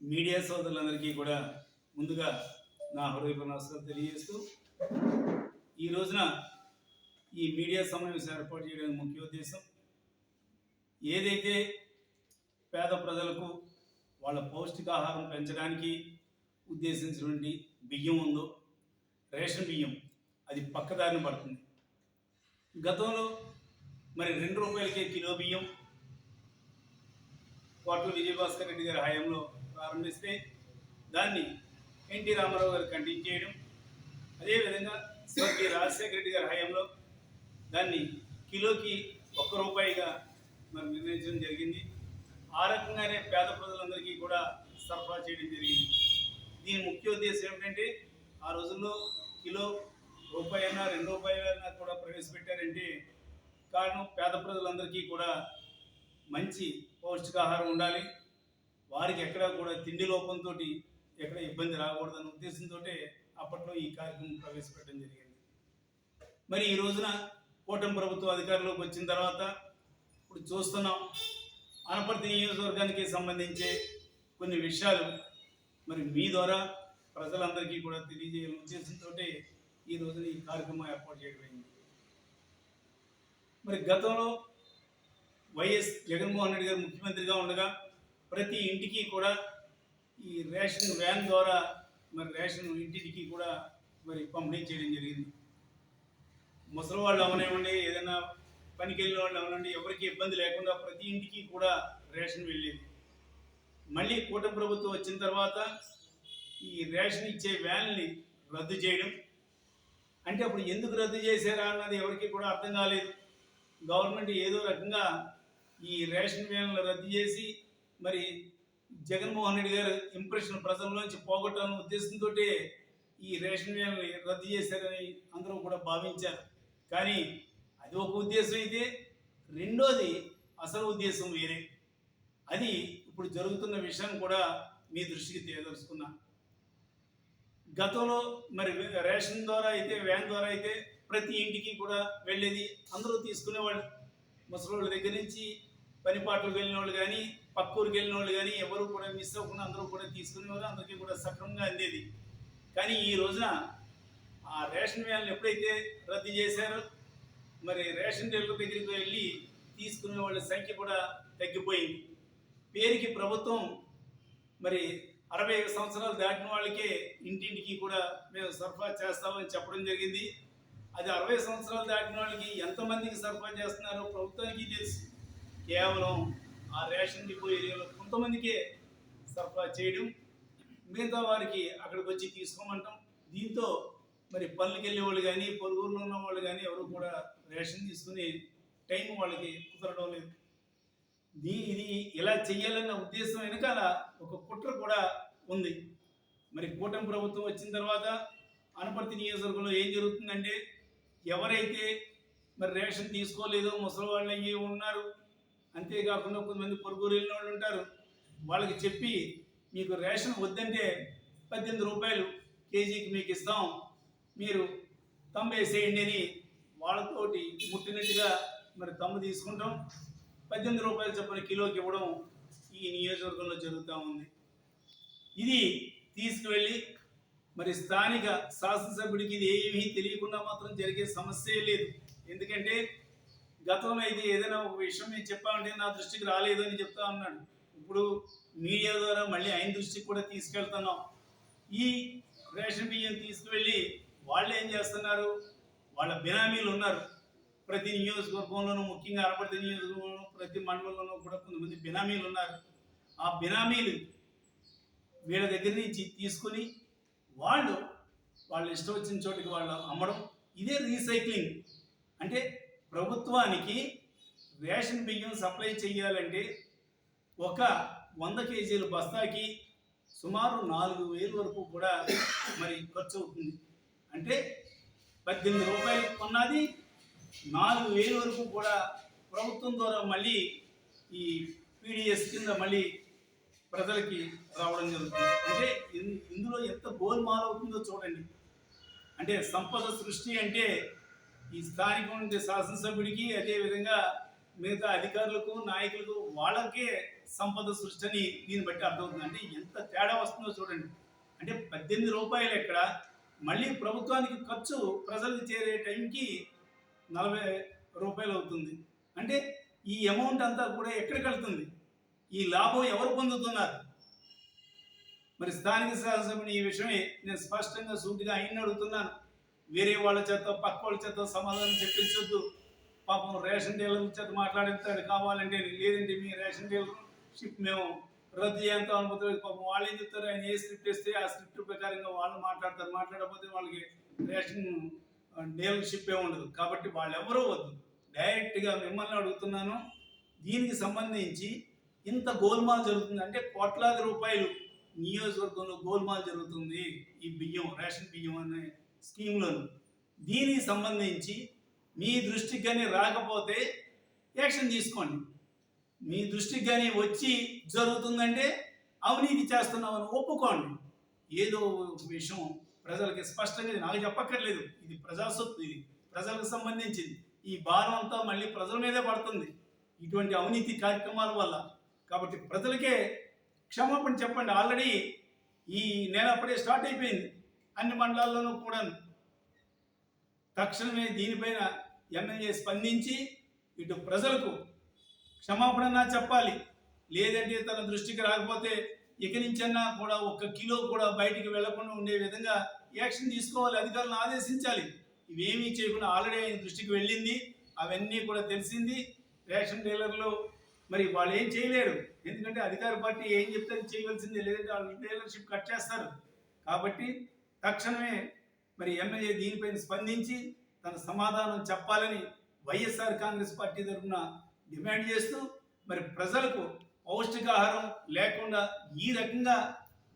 Media సోదరులందరికీ కూడా ముందుగా నా హృదయపూర్వక నమస్కారం తెలియజేస్తూ ఈ రోజున ఈ మీడియా సమావేశం ఏర్పాటు చేయడానికి ముఖ్య ఉద్దేశం ఏదైతే పేద ప్రజలకు వాళ్ళ పౌష్టికాహారం పెంచడానికి ఉద్దేశించినటువంటి బియ్యం ఉందో రేషన్ బియ్యం అది పక్కదారిన పడుతుంది. గతంలో మరి రెండు రూపాయలకే కిలో బియ్యం కోట్ల విజయభాస్కర్ రెడ్డి గారి హయాంలో ప్రారంభిస్తే దాన్ని ఎన్టీ రామారావు గారు కంటిన్యూ చేయడం. అదేవిధంగా స్వర్గీయ రాజశేఖర రెడ్డి గారి హయాంలో దాన్ని కిలోకి ఒక్క రూపాయిగా మరి నిర్ణయించడం జరిగింది. ఆ రకంగానే పేద ప్రజలందరికీ కూడా సరఫరా చేయడం జరిగింది. దీని ముఖ్య ఉద్దేశం ఏమిటంటే ఆ రోజుల్లో కిలో రూపాయి అయినా రెండు రూపాయలైనా కూడా ప్రవేశపెట్టారంటే కారణం పేద ప్రజలందరికీ కూడా మంచి పౌష్టికాహారం ఉండాలి. వారికి ఎక్కడ కూడా తిండి లోపంతో ఎక్కడ ఇబ్బంది రాకూడదనే ఉద్దేశంతో అప్పట్లో ఈ కార్యక్రమం ప్రవేశపెట్టడం జరిగింది. మరి ఈ రోజున కూటమి ప్రభుత్వ అధికారంలోకి వచ్చిన తర్వాత ఇప్పుడు చూస్తున్నాం అనపర్తి నియోజకవర్గానికి సంబంధించి కొన్ని విషయాలు మరి మీ ద్వారా ప్రజలందరికీ కూడా తెలియజేయాలని ఉద్దేశంతో ఈ రోజున ఈ కార్యక్రమం ఏర్పాటు చేయడమైంది మరి గతంలో వైఎస్ జగన్మోహన్ రెడ్డి గారు ముఖ్యమంత్రిగా ఉండగా ప్రతి ఇంటికి కూడా ఈ రేషన్ వ్యాన్ ద్వారా మరి రేషన్ ఇంటికి కూడా మరి పంపిణీ చేయడం జరిగింది. ముసలి వాళ్ళు అవనివ్వండి ఏదైనా పనికి వెళ్ళిన వాళ్ళు అవనండి ఎవరికి ఇబ్బంది లేకుండా ప్రతి ఇంటికి కూడా రేషన్ వెళ్ళేది. మళ్ళీ కూటమి ప్రభుత్వం వచ్చిన తర్వాత ఈ రేషన్ ఇచ్చే వ్యాన్ని రద్దు చేయడం. అంటే అప్పుడు ఎందుకు రద్దు చేశారా అన్నది ఎవరికి కూడా అర్థం కాలేదు. గవర్నమెంట్ ఏదో రకంగా ఈ రేషన్ వ్యాన్లు రద్దు చేసి మరి జగన్మోహన్ రెడ్డి గారు ఇంప్రెషన్ ప్రజల్లోంచి పోగొట్టాలనే ఉద్దేశంతో ఈ రేషన్ వ్యాన్లు రద్దు చేశారని అందరూ కూడా భావించారు. కానీ అది ఒక ఉద్దేశం అయితే రెండోది అసలు ఉద్దేశం వేరే. అది ఇప్పుడు జరుగుతున్న విషయం కూడా మీ దృష్టికి తేదలుచుకున్నా గతంలో మరి రేషన్ ద్వారా అయితే వ్యాన్ ద్వారా అయితే ప్రతి ఇంటికి కూడా వెళ్ళేది అందరూ తీసుకునేవాళ్ళు. వాళ్ళ దగ్గర నుంచి పని పాటలకు వెళ్ళిన వాళ్ళు కానీ పక్క ఊరికి వెళ్ళిన వాళ్ళు కానీ ఎవరు కూడా మిస్ అవ్వకుండా అందరూ కూడా తీసుకునేవారు అందరికీ కూడా సక్రమంగా అందేది. కానీ ఈ రోజున ఆ రేషన్ వ్యాన్లు ఎప్పుడైతే రద్దు చేశారో మరి రేషన్ డీలర్ దగ్గరికి వెళ్ళి తీసుకునే వాళ్ళ సంఖ్య కూడా తగ్గిపోయింది. పేరుకి ప్రభుత్వం మరి అరవై ఐదు సంవత్సరాలు దాటిన వాళ్ళకే ఇంటింటికి కూడా మేము సరఫరా చేస్తామని చెప్పడం జరిగింది. అది అరవై సంవత్సరాలు దాటిన వాళ్ళకి ఎంతమందికి సరఫరా చేస్తున్నారో ప్రభుత్వానికి తెలుసు. కేవలం ఆ రేషన్ డిపో ఏరియాలో కొంతమందికే సరఫరా చేయడం మిగతా వారికి అక్కడికి వచ్చి తీసుకోమంటాం. దీంతో మరి పనులకి వెళ్ళే వాళ్ళు కానీ పొరుగురులో ఉన్న వాళ్ళు కానీ ఎవరు కూడా రేషన్ తీసుకునే టైం వాళ్ళకి కుదరడం లేదు. దీ ఇది ఇలా చేయాలన్న ఉద్దేశం వెనకాల ఒక కుట్ర కూడా ఉంది. మరి కూటమి ప్రభుత్వం వచ్చిన తర్వాత అనపర్తి నియోజకవర్గంలో ఏం జరుగుతుందంటే ఎవరైతే మరి రేషన్ తీసుకోలేదు ముసలి వాళ్ళు ఉన్నారు అంతేకాకుండా కొంతమంది పొరుగురు వెళ్ళిన వాళ్ళు ఉంటారు. వాళ్ళకి చెప్పి మీకు రేషన్ వద్దంటే పద్దెనిమిది రూపాయలు కేజీకి మీకు ఇస్తాం. మీరు తమ్ము వేసేయండి అని వాళ్ళతోటి ముట్టినట్టుగా మరి తమ్ము తీసుకుంటాం. పద్దెనిమిది రూపాయలు చొప్పున కిలోకి ఇవ్వడం ఈ నియోజకవర్గంలో జరుగుతూ ఉంది. ఇది తీసుకువెళ్ళి మరి స్థానిక శాసనసభ్యుడికి ఇది ఏమీ తెలియకుండా మాత్రం జరిగే సమస్యే లేదు. ఎందుకంటే గతంలో ఇది ఏదైనా ఒక విషయం నేను చెప్పామంటే నా దృష్టికి రాలేదు అని చెప్తా ఉన్నాడు. ఇప్పుడు మీడియా ద్వారా మళ్ళీ ఆయన దృష్టికి కూడా తీసుకెళ్తున్నాం. ఈ రేషన్ బియ్యం తీసుకువెళ్ళి వాళ్ళు ఏం చేస్తున్నారు? వాళ్ళ బినామీలు ఉన్నారు. ప్రతి నియోజకవర్గంలోనూ ముఖ్యంగా అనపర్తి నియోజకవర్గంలో ప్రతి మండలంలోనూ కూడా కొంతమంది బినామీలు ఉన్నారు. ఆ బినామీలు వీళ్ళ దగ్గర నుంచి తీసుకుని వాళ్ళు వాళ్ళు ఇష్టం వచ్చిన చోటికి వాళ్ళు అమ్మడం. ఇదే రీసైక్లింగ్. అంటే ప్రభుత్వానికి రేషన్ బియ్యం సప్లై చేయాలంటే ఒక వంద కేజీల బస్తాకి సుమారు నాలుగు వేలు వరకు కూడా మరి ఖర్చు అవుతుంది. అంటే పద్దెనిమిది రూపాయలు కొన్నది నాలుగు వేలు వరకు కూడా ప్రభుత్వం ద్వారా మళ్ళీ ఈ పీడిఎస్ కింద మళ్ళీ ప్రజలకి రావడం జరుగుతుంది. అంటే ఇన్- ఇందులో ఎంత గోల్మాల్ అవుతుందో చూడండి. అంటే సంపద సృష్టి అంటే ఈ స్థానిక ఉండే శాసనసభ్యుడికి అదేవిధంగా మిగతా అధికారులకు నాయకులకు వాళ్ళకే సంపద సృష్టి అని దీన్ని బట్టి అర్థమవుతుంది. అంటే ఎంత తేడా వస్తుందో చూడండి. అంటే పద్దెనిమిది రూపాయలు ఎక్కడ? మళ్ళీ ప్రభుత్వానికి ఖర్చు ప్రజలకు చేరే టైంకి నలభై రూపాయలు అవుతుంది. అంటే ఈ అమౌంట్ అంతా కూడా ఎక్కడికి వెళ్తుంది ఈ లాభం ఎవరు పొందుతున్నారు? మరి స్థానిక శాసనసభ్యుని ఈ విషయమే నేను స్పష్టంగా సూటిగా ఆయన అడుగుతున్నాను. వేరే వాళ్ళ చేత పక్క వాళ్ళ చేత సమాధానం చెప్పించొద్దు. పాపం రేషన్ డీలర్ చేత మాట్లాడిస్తాడు కావాలంటే లేదంటే మీ రేషన్ డీలర్ షిప్ మేము రద్దు చేయంత అనుమతి పాపం వాళ్ళు ఏం చెప్తారు? ఆయన ఏ స్క్రిప్ట్ ఇస్తే ఆ స్క్రిప్ట్ ప్రకారంగా వాళ్ళు మాట్లాడతారు. మాట్లాడకపోతే వాళ్ళకి రేషన్ డీలర్షిప్ ఏమి ఉండదు. కాబట్టి వాళ్ళు ఎవరూ వద్దు. డైరెక్ట్గా మిమ్మల్ని అడుగుతున్నాను. దీనికి సంబంధించి ఇంత గోల్మాల్ జరుగుతుంది అంటే కోట్లాది రూపాయలు నియోజకవర్గంలో గోల్మాల్ జరుగుతుంది. ఈ బియ్యం రేషన్ బియ్యం అనే స్కీములను. దీనికి సంబంధించి మీ దృష్టికి కానీ రాకపోతే యాక్షన్ తీసుకోండి. మీ దృష్టికి కానీ వచ్చి జరుగుతుందంటే అవినీతి చేస్తున్నామని ఒప్పుకోండి. ఏదో ఒక విషయం ప్రజలకి స్పష్టంగా నాకు చెప్పక్కర్లేదు. ఇది ప్రజా సొత్తు ఇది ప్రజలకు సంబంధించింది. ఈ భారం అంతా మళ్ళీ ప్రజల మీదే పడుతుంది. ఇటువంటి అవినీతి కార్యక్రమాల వల్ల. కాబట్టి ప్రజలకే క్షమాపణ చెప్పండి. ఆల్రెడీ ఈ నెల అప్పుడే స్టార్ట్ అయిపోయింది. అన్ని మండలాల్లోనూ కూడా తక్షణమే దీనిపైన ఎమ్మెల్యే స్పందించి ఇటు ప్రజలకు క్షమాపణ చెప్పాలి. లేదంటే తన దృష్టికి రాకపోతే ఇక నుంచన్నా కూడా ఒక్క కిలో కూడా బయటికి వెళ్ళకుండా ఉండే విధంగా యాక్షన్ తీసుకోవాలి అధికారులను ఆదేశించాలి. ఇవేమీ చేయకుండా ఆల్రెడీ ఆయన దృష్టికి వెళ్ళింది అవన్నీ కూడా తెలిసింది. రేషన్ డీలర్లు మరి వాళ్ళు ఏం చేయలేరు. ఎందుకంటే అధికార పార్టీ ఏం చెప్తే చేయవలసింది చేయవలసిందే లేదంటే వాళ్ళు డీలర్షిప్ కట్ చేస్తారు. కాబట్టి తక్షణమే మరి ఎమ్మెల్యే దీనిపైన స్పందించి తన సమాధానం చెప్పాలని వైఎస్ఆర్ కాంగ్రెస్ పార్టీ తరఫున డిమాండ్ చేస్తూ మరి ప్రజలకు పౌష్టికాహారం లేకుండా ఈ రకంగా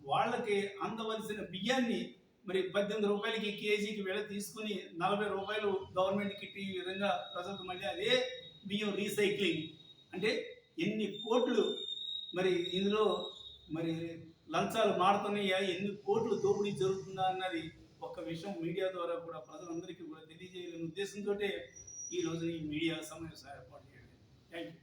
వాళ్ళకి అందవలసిన బియ్యాన్ని మరి పద్దెనిమిది రూపాయలకి కేజీకి వెళ్ళ తీసుకుని నలభై రూపాయలు గవర్నమెంట్కి ఈ విధంగా ప్రజలకు మళ్ళీ అదే బియ్యం రీసైక్లింగ్. అంటే ఎన్ని కోట్లు మరి ఇందులో మరి లంచాలు మారుతున్నాయా? ఎన్ని కోట్లు దోపిడీ జరుగుతుందా అన్నది ఒక్క విషయం మీడియా ద్వారా కూడా ప్రజలందరికీ కూడా తెలియజేయాలనే ఉద్దేశంతో ఈ రోజు ఈ మీడియా సమావేశం ఏర్పాటు చేయండి థ్యాంక్ యూ